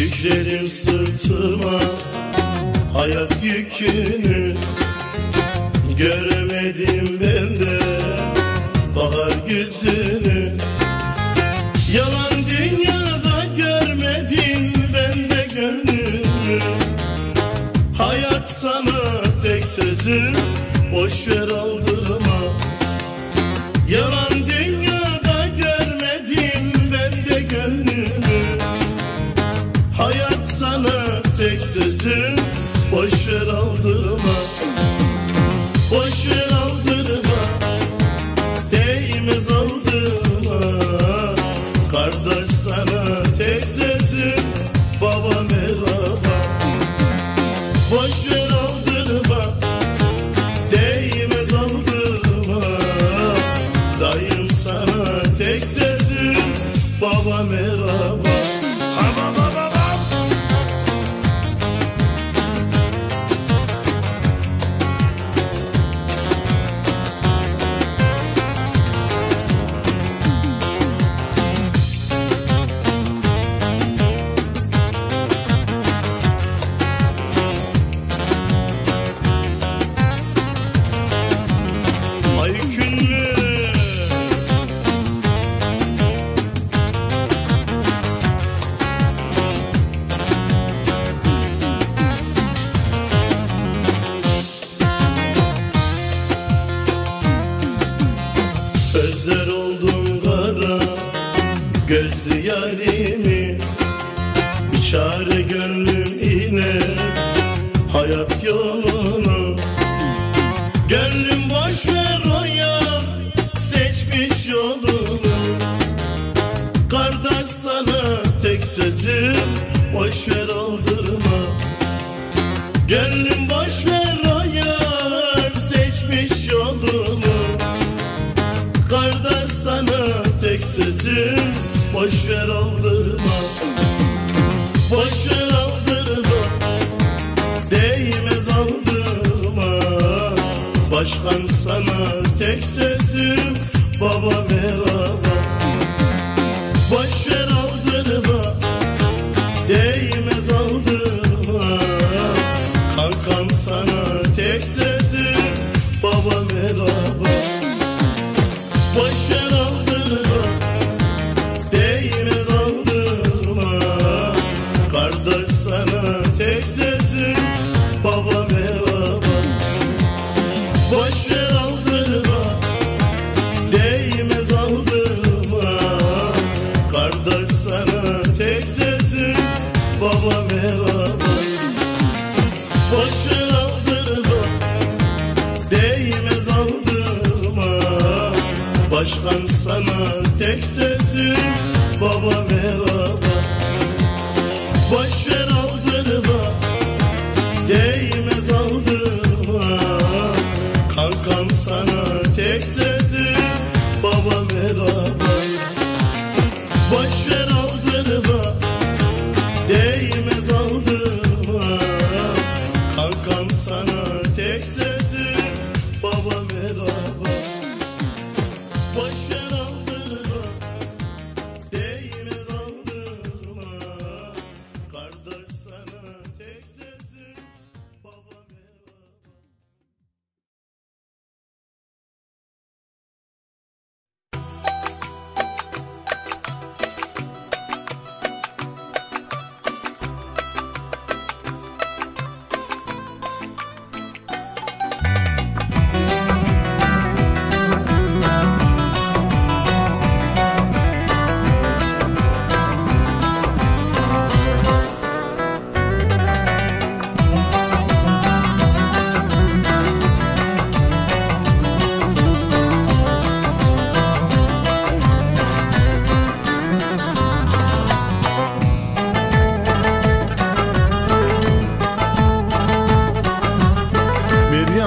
Yükledim sırtıma hayat yükünü Göremedim ben de. Bahar yüzünü Kardeş sana sözüm Baba merhaba. Boş ver aldırma Değmez aldırma Dayım sana sözüm Baba merhaba Özler oldum kara Gözlü yarimi Bir çare tek sözüm Boş ver aldırma. Boş ver aldırma Değmez aldırma. Başkan sana tek sözüm Baba merhaba Başkan sana tek sözüm Baba merhaba Boş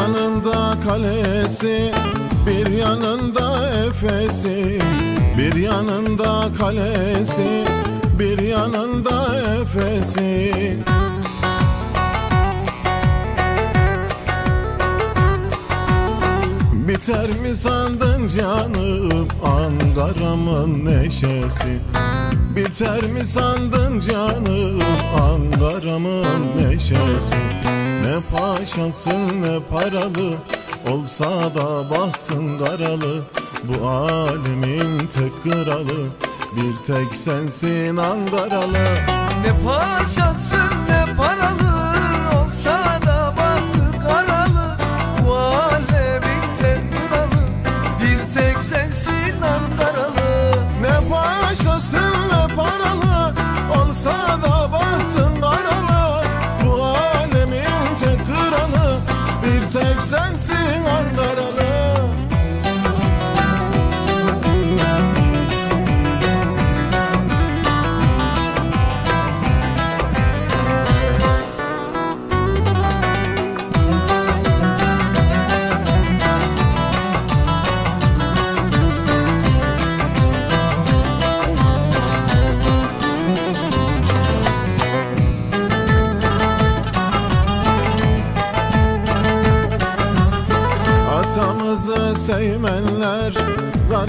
yanında kalesi, bir yanında efesi Bir yanında kalesi, bir yanında efesi. Biter mi sandın canım Ankara'mın neşesi? Biter mi sandın canım Ankara'mın neşesi Ne paşasın ne paralı Olsa da bahtın karalı Bu alemin tek kralı Bir tek sensin Ankaralı Ne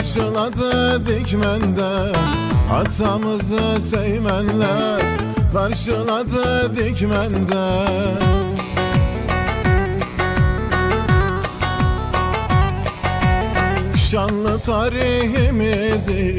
karşıladı dikmende Atamızı sevmenler karşıladı dikmende. Şanlı tarihimizi